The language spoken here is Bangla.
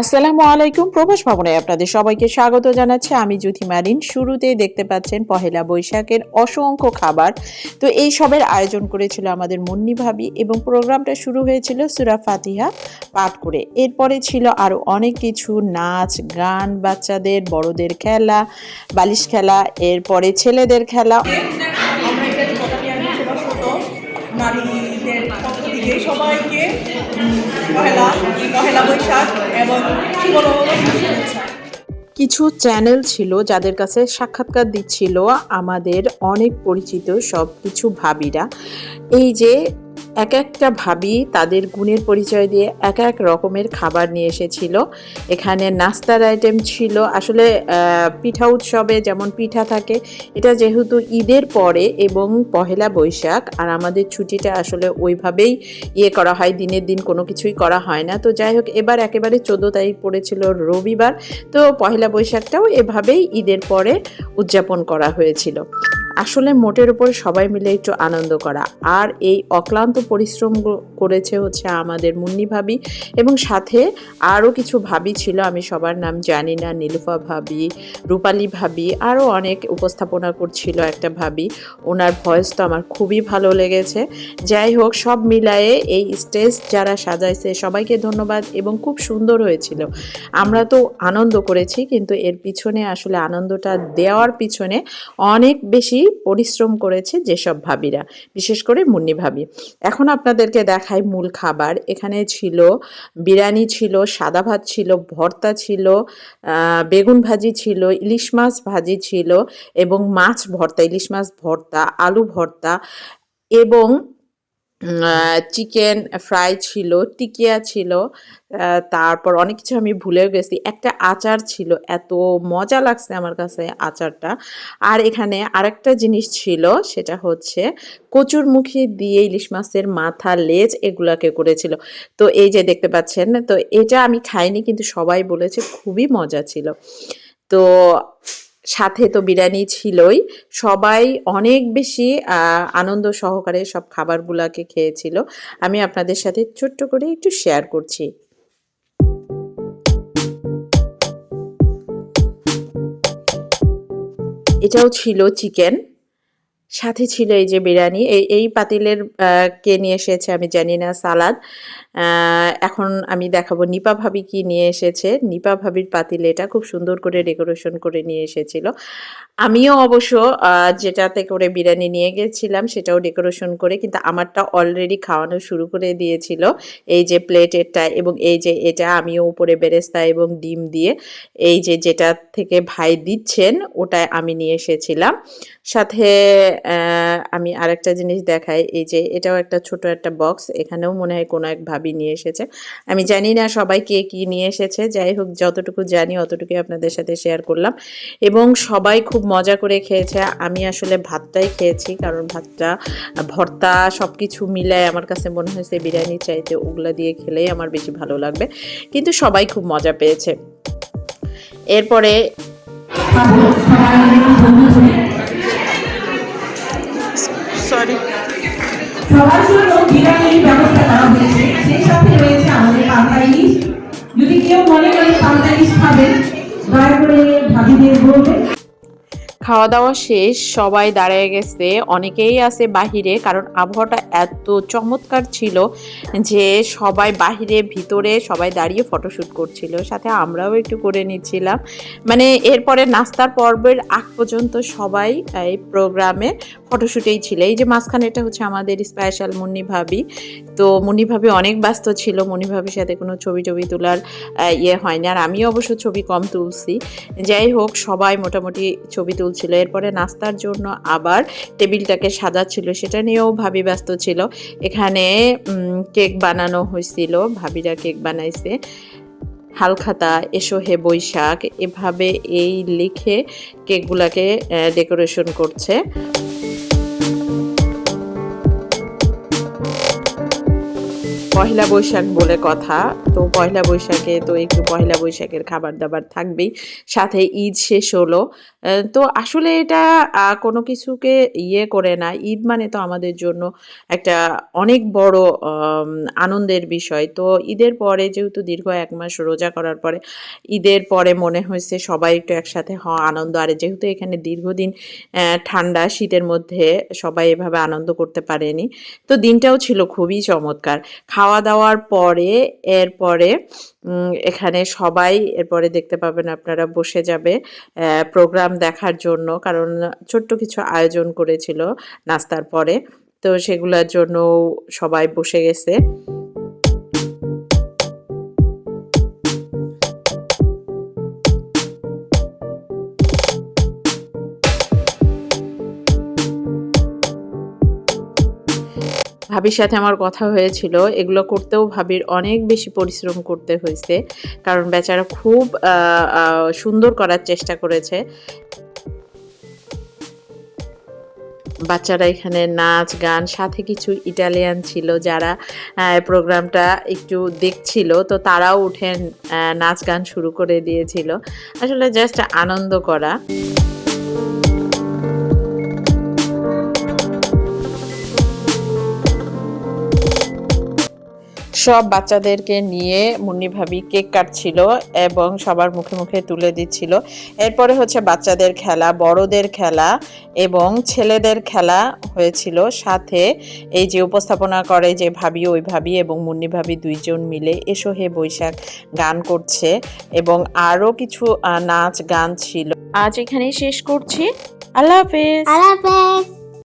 আসসালামু আলাইকুম প্রভাস ভবনে আপনাদের সবাইকে স্বাগত জানাচ্ছি। আমি জ্যোতি মারিন। শুরুতেই দেখতে পাচ্ছেন পহেলা বৈশাখের অসংখ্য খাবার। তো এই সবের আয়োজন করেছিল আমাদের মুন্নি ভাবি এবং প্রোগ্রামটা শুরু হয়েছিল সুরা ফাতিহা পাঠ করে। এরপরে ছিল আরও অনেক কিছু, নাচ, গান, বাচ্চাদের, বড়দের খেলা, বালিশ খেলা, এরপরে ছেলেদের খেলা আমরা ইংরেজি পতাকা আমি সেবা ছোট নারীদের পক্ষ থেকে সবাইকে পহেলা পহেলা বৈশাখ এবং শুভেচ্ছা। কিছু চ্যানেল ছিল যাদের কাছে সাক্ষাৎকার দিচ্ছিল আমাদের অনেক পরিচিত সব কিছু ভাবিরা। এই যে এক একটা ভাবি তাদের গুণের পরিচয় দিয়ে এক এক রকমের খাবার নিয়ে এসেছিল। এখানে নাস্তার আইটেম ছিল। আসলে পিঠা উৎসবে যেমন পিঠা থাকে, এটা যেহেতু ঈদের পরে এবং পহেলা বৈশাখ, আর আমাদের ছুটিটা আসলে ওইভাবেই ইয়ে করা হয়, দিনের দিন কোনো কিছুই করা হয় না। তো যাই হোক, এবার একেবারে চোদ্দ তারিখ পড়েছিল রবিবার। তো পহেলা বৈশাখটাও এভাবেই ঈদের পরে উদযাপন করা হয়েছিল। আসলে মোটের উপর সবাই মিলে একটু আনন্দ করা। আর এই অক্লান্ত পরিশ্রম করেছে হচ্ছে আমাদের মুন্নি ভাবি এবং সাথে আরও কিছু ভাবি ছিল, আমি সবার নাম জানি না, নীলুফা ভাবি, রূপালী ভাবি, আরও অনেক উপস্থাপনা করছিল একটা ভাবি, ওনার ভয়েস তো আমার খুবই ভালো লেগেছে। যাই হোক, সব মিলায়ে এই স্টেজ যারা সাজাইছে সবাইকে ধন্যবাদ এবং খুব সুন্দর হয়েছিল। আমরা তো আনন্দ করেছি, কিন্তু এর পিছনে আসলে আনন্দটা দেওয়ার পিছনে অনেক বেশি পরিশ্রম করেছে যেসব ভাবিরা, বিশেষ করে মুন্নি ভাবি। এখন আপনাদেরকে দেখাই মূল খাবার। এখানে ছিল বিরিয়ানি ছিল, সাদা ভাত ছিল, ভর্তা ছিল বেগুন ভাজি ছিল, ইলিশ মাছ ভাজি ছিল এবং মাছ ভর্তা, ইলিশ মাছ ভর্তা, আলু ভর্তা এবং চিকেন ফ্রাই ছিল, টিকিয়া ছিল তারপর অনেক কিছু আমি ভুলেও গেছি। একটা আচার ছিল, এত মজা লাগছে আমার কাছে আচারটা। আর এখানে আরেকটা জিনিস ছিল, সেটা হচ্ছে কচুর মুখি দিয়ে ইলিশ মাছের মাথা, লেজ এগুলাকে করেছিল। তো এই যে দেখতে পাচ্ছেন, তো এটা আমি খাইনি, কিন্তু সবাই বলেছে খুবই মজা ছিল। তো সাথে তো বিরিয়ানি ছিলই। সবাই অনেক বেশি আনন্দ সহকারে সব খাবারগুলাকে খেয়েছিল। আমি আপনাদের সাথে ছোট্ট করে একটু শেয়ার করছি। এটাও ছিল চিকেন সাথে ছিল এই যে বিরিয়ানি। এই এই পাতিলের কে নিয়ে এসেছে আমি জানি না, সালাদ। এখন আমি দেখাবো নিপা ভাবি কি নিয়ে এসেছে। নিপা ভাবির পাতিলে এটা খুব সুন্দর করে ডেকোরেশন করে নিয়ে এসেছিল। আমিও অবশ্য যেটাতে করে বিরিয়ানি নিয়ে গেছিলাম সেটাও ডেকোরেশন করে কিন্তু আমারটা অলরেডি খাওয়ানো শুরু করে দিয়েছিল। এই যে প্লেটেরটা এবং এই যে এটা আমিও উপরে বেরেস্তা এবং ডিম দিয়ে এই যে যেটা থেকে ভাই দিচ্ছেন ওটাই আমি নিয়ে এসেছিলাম। সাথে আমি আরেকটা জিনিস দেখাই, এই যে এটাও একটা ছোট একটা বক্স এখানেও মনে হয় কোনো এক ভাবি নিয়ে এসেছে। আমি জানি না সবাই কে কি নিয়ে এসেছে, যাই হোক, যতটুকু জানি অতটুকুই আপনাদের সাথে শেয়ার করলাম। এবং সবাই খুব মজা করে খেয়েছে, আমি আসলে ভাতটাই খেয়েছি, কারণ ভাতটা, ভর্তা সব কিছু মিলায় আমার কাছে মনে হয়েছে বিরিয়ানি চাইতে ওগুলা দিয়ে খেলেই আমার বেশি ভালো লাগবে। কিন্তু সবাই খুব মজা পেয়েছে। এরপরে সরি সবার জন্য বিরিয়ানির ব্যবস্থা করা হয়েছে সেই সাথে রয়েছে আমাদের খাওয়া দাওয়া শেষ, সবাই দাঁড়িয়ে গেছে। অনেকেই আছে বাহিরে, কারণ আবহাওয়াটা এত চমৎকার ছিল যে সবাই বাহিরে, ভিতরে সবাই দাঁড়িয়ে ফটোশ্যুট করছিল। সাথে আমরাও একটু করে নিচ্ছিলাম। মানে এরপরে নাস্তার পর্বের আগ পর্যন্ত সবাই এই প্রোগ্রামে ফটোশ্যুটেই ছিল। এই যে মাঝখানে এটা হচ্ছে আমাদের স্পেশাল মুন্নি ভাবি। তো মুন্নি ভাবি অনেক ব্যস্ত ছিল, মুন্নি ভাবির সাথে কোনো ছবি টবি তোলার ইয়ে হয়নি। আর আমি অবশ্য ছবি কম তুলছি। যাই হোক, সবাই মোটামুটি ছবি তুলছিল এরপরে নাস্তার জন্য আবার টেবিলটাকে সাজাচ্ছিল, সেটা নিয়েও ভাবি ব্যস্ত ছিল। এখানে কেক বানানো হয়েছিল, ভাবিরা কেক বানাইছে। হালখাতা এসো হে বৈশাখ, এভাবে এই লিখে কেকগুলাকে ডেকোরেশন করছে। পয়লা বৈশাখ বলে কথা। তো পয়লা বৈশাখে তো একটু পয়লা বৈশাখের খাবার দাবার থাকবেই। সাথে ঈদ শেষ হলো। তো আসলে এটা কোনো কিছুকে ইয়ে করে না। ঈদ মানে তো আমাদের জন্য একটা অনেক বড় আনন্দের বিষয়। তো ঈদের পরে যেহেতু দীর্ঘ এক মাস রোজা করার পরে, ঈদের পরে মনে হয়েছে সবাই একটু একসাথে হওয়া আনন্দ। আর যেহেতু এখানে দীর্ঘদিন ঠান্ডা, শীতের মধ্যে সবাই এভাবে আনন্দ করতে পারেনি, তো দিনটাও ছিল খুবই চমৎকার। খাওয়া দাওয়ার পরে, এরপরে এখানে সবাই, এরপরে দেখতে পাবেন আপনারা বসে যাবে প্রোগ্রাম দেখার জন্য, কারণ ছোট্ট কিছু আয়োজন করেছিল নাস্তার পরে। তো সেগুলোর জন্য সবাই বসে গেছে। ভাবির সাথে আমার কথা হয়েছিল, এগুলো করতেও ভাবির অনেক বেশি পরিশ্রম করতে হয়েছে, কারণ বেচারা খুব সুন্দর করার চেষ্টা করেছে। বাচ্চারা এখানে নাচ, গান, সাথে কিছু ইটালিয়ান ছিল যারা প্রোগ্রামটা একটু দেখছিল, তো তারাও উঠে নাচ, গান শুরু করে দিয়েছিল। আসলে জাস্ট আনন্দ করা। সব বাচ্চাদেরকে নিয়ে মুন্নি ভাবি কেক কাটছিল এবং সবার মুখে মুখে তুলে দিচ্ছিল। এরপরে হচ্ছে বাচ্চাদের খেলা, বড়দের খেলা এবং ছেলেদের খেলা হয়েছিল। সাথে এই যে উপস্থাপনা করে যে ভাবি, ওই ভাবি এবং মুন্নি ভাবি দুইজন মিলে এসো হে বৈশাখ গান করছে এবং আরও কিছু নাচ গান ছিল। আজ এখানেই শেষ করছি। আল্লাহ হাফেজ। আল্লাহ হাফেজ।